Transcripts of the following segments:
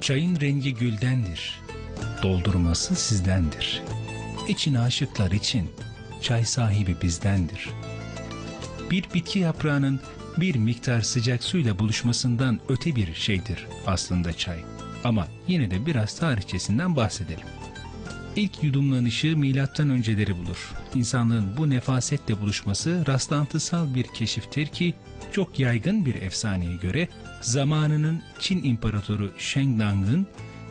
Çayın rengi güldendir. Doldurması sizdendir. İçin aşıklar için çay sahibi bizdendir. Bir bitki yaprağının bir miktar sıcak suyla buluşmasından öte bir şeydir aslında çay. Ama yine de biraz tarihçesinden bahsedelim. İlk yudumlanışı milattan önceleri bulur. İnsanlığın bu nefasetle buluşması rastlantısal bir keşiftir ki çok yaygın bir efsaneye göre zamanının Çin İmparatoru Sheng Dang'ın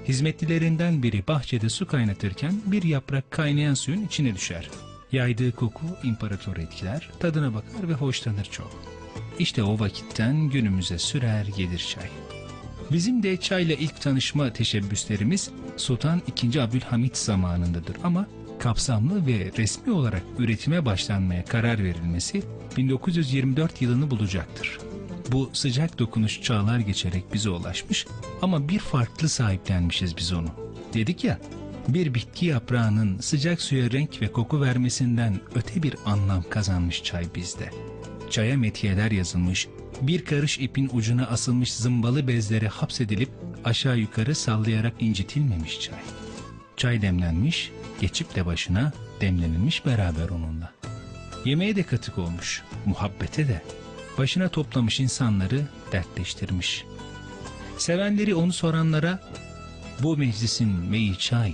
hizmetlilerinden biri bahçede su kaynatırken bir yaprak kaynayan suyun içine düşer. Yaydığı koku imparatoru etkiler, tadına bakar ve hoşlanır çok. İşte o vakitten günümüze sürer gelir çay. Bizim de çayla ilk tanışma teşebbüslerimiz Sultan II. Abdülhamit zamanındadır ama kapsamlı ve resmi olarak üretime başlanmaya karar verilmesi 1924 yılını bulacaktır. Bu sıcak dokunuş çağlar geçerek bize ulaşmış ama bir farklı sahiplenmişiz biz onu. Dedik ya, bir bitki yaprağının sıcak suya renk ve koku vermesinden öte bir anlam kazanmış çay bizde. Çaya metiyeler yazılmış, bir karış ipin ucuna asılmış zımbalı bezlere hapsedilip aşağı yukarı sallayarak incitilmemiş çay. Çay demlenmiş, geçip de başına demlenilmiş beraber onunla. Yemeğe de katık olmuş, muhabbete de. Başına toplamış insanları dertleştirmiş. Sevenleri onu soranlara bu meclisin meyi çay,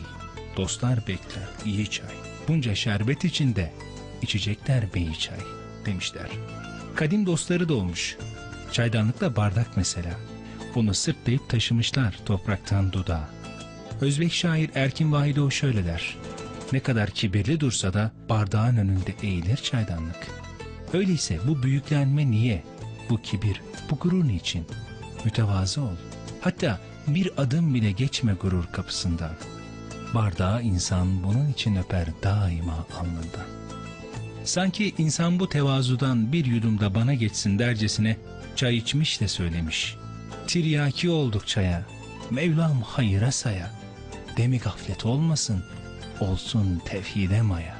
dostlar bekler iyi çay. Bunca şerbet içinde içecekler beyi çay demişler. Kadim dostları da olmuş. Çaydanlıkla bardak mesela. Bunu sırtlayıp taşımışlar topraktan dudağa. Özbek şair Erkin Vahidoğlu şöyle der. Ne kadar kibirli dursa da bardağın önünde eğilir çaydanlık. Öyleyse bu büyüklenme niye? Bu kibir, bu gurur niçin? Mütevazı ol. Hatta bir adım bile geçme gurur kapısından. Bardağı insan bunun için öper daima alnından. Sanki insan bu tevazudan bir yudumda bana geçsin dercesine çay içmiş de söylemiş. Tiryaki olduk çaya, Mevlam hayıra saya. Demi gaflet olmasın, olsun tevhide maya.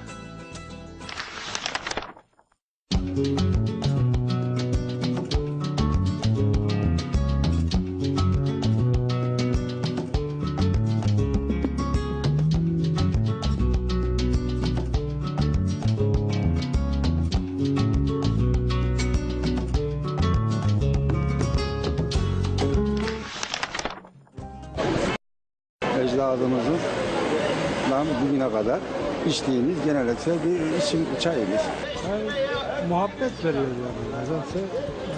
Ecdadımızın lan bugüne kadar içtiğimiz genellikle bir içim çayımız. Çay muhabbet veriyor yani. Nedense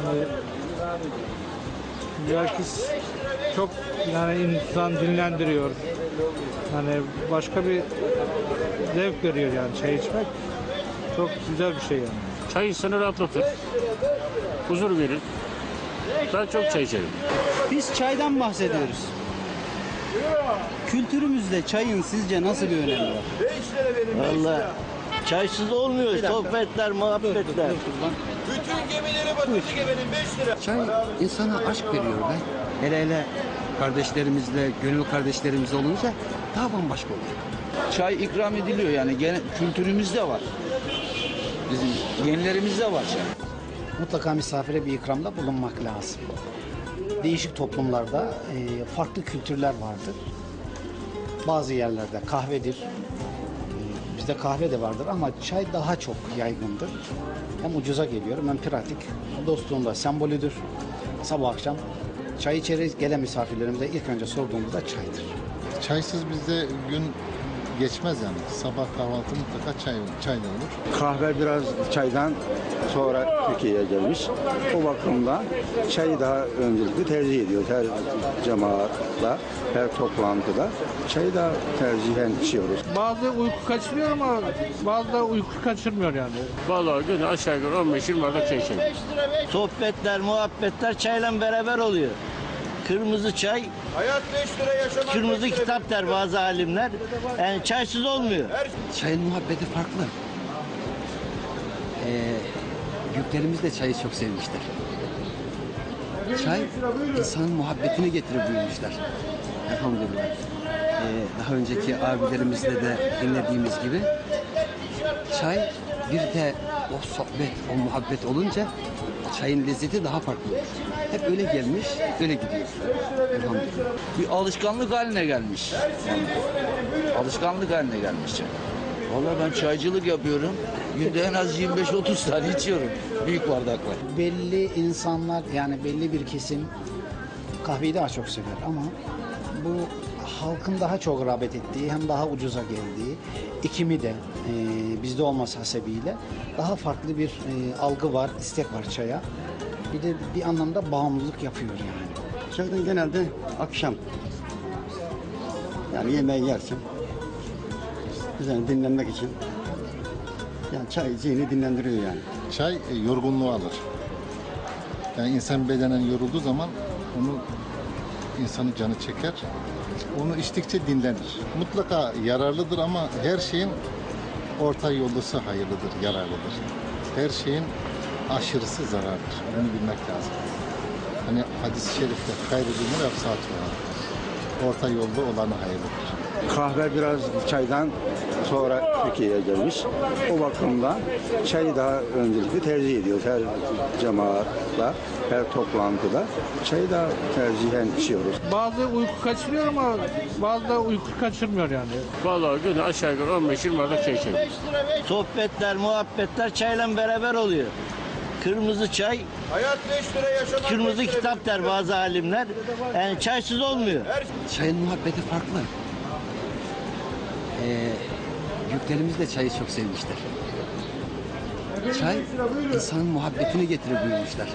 yani bilakis çok yani insan dinlendiriyor. Yani başka bir zevk veriyor yani çay içmek. Çok güzel bir şey yani. Çay insanı rahatlatır. Huzur verir. Ben çok çay içerim. Biz çaydan bahsediyoruz. Kültürümüzde çayın sizce nasıl bir önemi var? Vallahi çaysız olmuyor. Sohbetler, muhabbetler. Çay insana aşk veriyor be. Hele hele kardeşlerimizle, gönül kardeşlerimiz olunca daha bambaşka oluyor. Çay ikram ediliyor yani gene kültürümüzde var. Bizim genlerimizde var çay. mutlaka misafire bir ikramda bulunmak lazım. Değişik toplumlarda e, farklı kültürler vardır. Bazı yerlerde kahvedir. E, bizde kahve de vardır ama çay daha çok yaygındır. Hem ucuza geliyor hem pratik. Dostluğun da sembolüdür. Sabah akşam çay içeriz. Gelen misafirlerimize ilk önce sorduğumuzda çaydır. Çaysız bizde gün geçmez yani. Sabah kahvaltı mutlaka çay, çayla olur. Kahve biraz çaydan sonra Türkiye'ye gelmiş. O bakımdan çayı daha öncelikli tercih ediyor. Her cemaatla, her toplantıda çayı da tercihen içiyoruz. Bazı uyku kaçırıyor ama bazı da uyku kaçırmıyor yani. Vallahi günde aşağı yukarı 15-20 bardak çay içerim. Sohbetler, muhabbetler çayla beraber oluyor. Kırmızı çay, kırmızı kitap der bazı alimler. Yani çaysız olmuyor. Çayın muhabbeti farklı. Ee, büyüklerimiz de çayı çok sevmişler. Çay insanın muhabbetini getirir buyurmuşlar. Elhamdülillah. Ee, daha önceki abilerimizle de dinlediğimiz gibi çay bir de o sohbet, o muhabbet olunca çayın lezzeti daha farklı olur. Hep öyle gelmiş, öyle gidiyor. Elhamdülillah. Bir alışkanlık haline gelmiş. Alışkanlık haline gelmiş çay. Vallahi ben çaycılık yapıyorum. Günde en az 25-30 tane içiyorum. Büyük bardakla. Belli insanlar yani belli bir kesim kahveyi daha çok sever ama bu halkın daha çok rağbet ettiği hem daha ucuza geldiği ikimi de e, bizde olması hasebiyle daha farklı bir e, algı var, istek var çaya. Bir de bir anlamda bağımlılık yapıyor yani. Çaydan genelde akşam yani yemeği yersin. Güzel dinlenmek için. Yani çay zihni dinlendiriyor yani. Çay e, yorgunluğu alır. Yani insan bedenen yorulduğu zaman onu insanın canı çeker. Onu içtikçe dinlenir. Mutlaka yararlıdır ama her şeyin orta yolusu hayırlıdır, yararlıdır. Her şeyin aşırısı zarardır. Bunu bilmek lazım. Hani hadis-i şerifte hayrı dinler efsat Orta yolda olanı hayırlıdır. Kahve biraz çaydan sonra Türkiye'ye gelmiş. O bakımdan çayı daha öncelikli tercih ediyoruz her cemaatle, her toplantıda. Çayı daha tercihen içiyoruz. Bazı uyku kaçırıyor ama bazı da uyku kaçırmıyor yani. Vallahi günde aşağı yukarı 15-20 bardak çay içerim. Sohbetler, muhabbetler çayla beraber oluyor. Kırmızı çay, kırmızı kitap der bazı alimler. Yani çaysız olmuyor. Çayın muhabbeti farklı. Ee, büyüklerimiz de çayı çok sevmişler. Çay insanın muhabbetini getirir buyurmuşlar.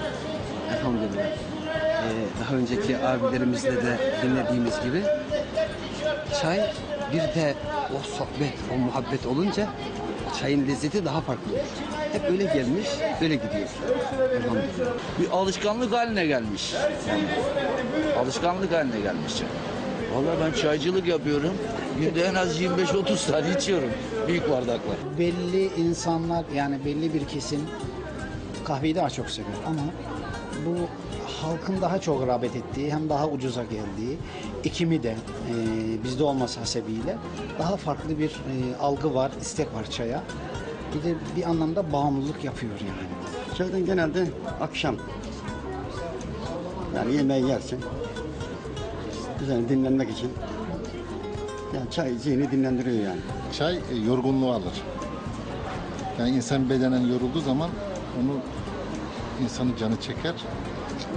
Elhamdülillah. Ee, daha önceki abilerimizle de dinlediğimiz gibi çay bir de o sohbet, o muhabbet olunca çayın lezzeti daha farklı. Hep öyle gelmiş, öyle gidiyor. Elhamdülillah. Bir alışkanlık haline gelmiş. Yani alışkanlık haline gelmiş. Vallahi ben çaycılık yapıyorum. Günde en az 25-30 tane içiyorum. Büyük bardakla. Belli insanlar yani belli bir kesim kahveyi daha çok sever ama bu halkın daha çok rağbet ettiği hem daha ucuza geldiği ikimi de e, bizde olması hasebiyle daha farklı bir e, algı var, istek var çaya. Bir de bir anlamda bağımlılık yapıyor yani. Çaydan genelde akşam yani yemeği yersin. Güzel dinlenmek için. Yani çay zihni dinlendiriyor yani. Çay e, yorgunluğu alır. Yani insan bedenen yorulduğu zaman onu insanın canı çeker.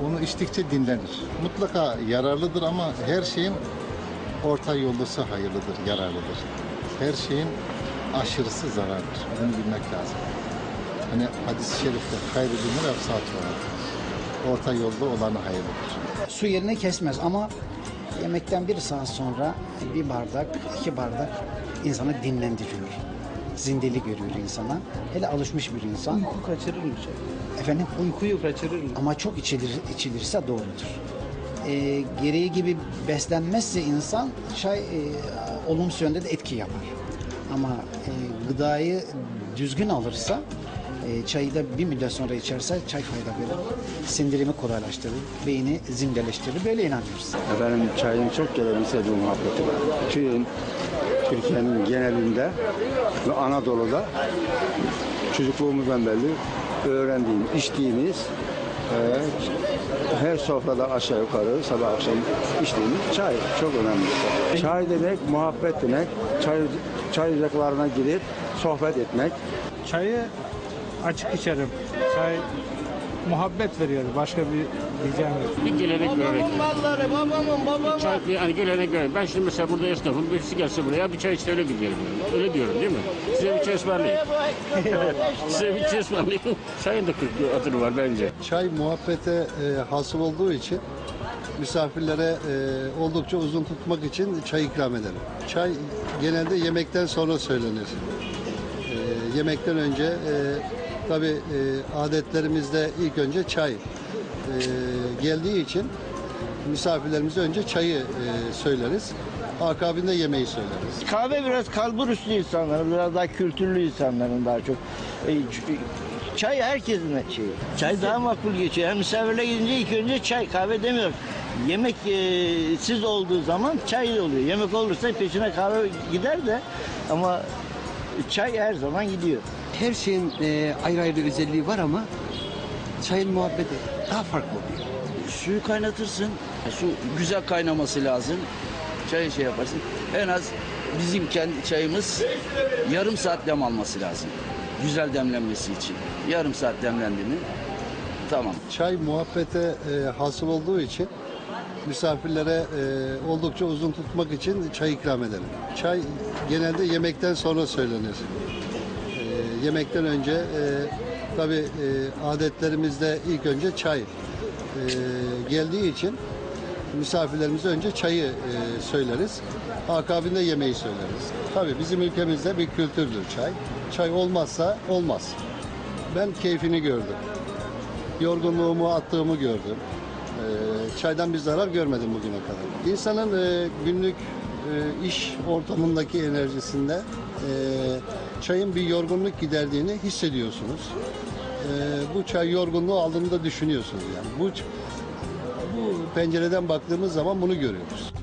Onu içtikçe dinlenir. Mutlaka yararlıdır ama her şeyin orta yolusu hayırlıdır, yararlıdır. Her şeyin aşırısı zarardır. Bunu bilmek lazım. Hani hadis-i şerifte hayrı dinler efsat Orta yolda olanı hayırlıdır. Su yerini kesmez ama yemekten bir saat sonra bir bardak, iki bardak insanı dinlendiriyor. Zindeli görüyor insana. Hele alışmış bir insan. Uyku kaçırır mı çay? Efendim Uykuyu kaçırır mı? ama çok içilir, içilirse doğrudur. Ee, gereği gibi beslenmezse insan çay e, olumsuz yönde de etki yapar. Ama e, gıdayı düzgün alırsa e, çayı da bir müddet sonra içerse çay fayda verir. Sindirimi kolaylaştırır, beyni zindeleştirir. Böyle inanıyoruz. Efendim çayın çok geleneksel bir muhabbeti var. Bütün Türkiye'nin genelinde ve Anadolu'da çocukluğumuzdan beri öğrendiğimiz, içtiğimiz e, her sofrada aşağı yukarı sabah akşam içtiğimiz çay çok önemli. Çay demek muhabbet demek. Çay, çay ocaklarına gidip sohbet etmek. Çayı açık içerim. Çay muhabbet veriyor. Başka bir diyeceğim yok. Bir gelenek görenek. malları, babamın, babamın. Çay, yani gelenek görenek. Ben şimdi mesela burada esnafım. Birisi gelse buraya bir çay içti öyle gidelim. Öyle diyorum değil mi? Size bir çay ısmarlayayım. Size bir çay ısmarlayayım. Çayın da 40 adını var bence. Çay muhabbete e, hasıl olduğu için misafirlere e, oldukça uzun tutmak için çay ikram ederim. Çay genelde yemekten sonra söylenir. E, yemekten önce e, tabi e, adetlerimizde ilk önce çay e, geldiği için misafirlerimize önce çayı e, söyleriz. Akabinde yemeği söyleriz. Kahve biraz kalbur üstü insanların, biraz daha kültürlü insanların daha çok. E, ç- Çay herkesin şeyi. Çay daha makbul geçiyor. Yani misafirle gidince ilk önce çay, kahve demiyor. Yemek e, siz olduğu zaman çay oluyor. Yemek olursa peşine kahve gider de ama çay her zaman gidiyor. Her şeyin e, ayrı ayrı özelliği var ama çayın muhabbeti daha farklı oluyor. Suyu kaynatırsın. E, Su güzel kaynaması lazım. Çayı şey yaparsın. En az bizim kendi çayımız yarım saat dem alması lazım. Güzel demlenmesi için. Yarım saat demlendi mi tamam. Çay muhabbete e, hasıl olduğu için misafirlere e, oldukça uzun tutmak için çay ikram edelim. Çay genelde yemekten sonra söylenir. E, yemekten önce e, tabi e, adetlerimizde ilk önce çay e, geldiği için misafirlerimize önce çayı e, söyleriz. Akabinde yemeği söyleriz. Tabi bizim ülkemizde bir kültürdür çay. Çay olmazsa olmaz. Ben keyfini gördüm. Yorgunluğumu attığımı gördüm. Ee, çaydan bir zarar görmedim bugüne kadar. İnsanın e, günlük e, iş ortamındaki enerjisinde e, çayın bir yorgunluk giderdiğini hissediyorsunuz. E, bu çay yorgunluğu aldığını da düşünüyorsunuz yani. Bu bu pencereden baktığımız zaman bunu görüyoruz.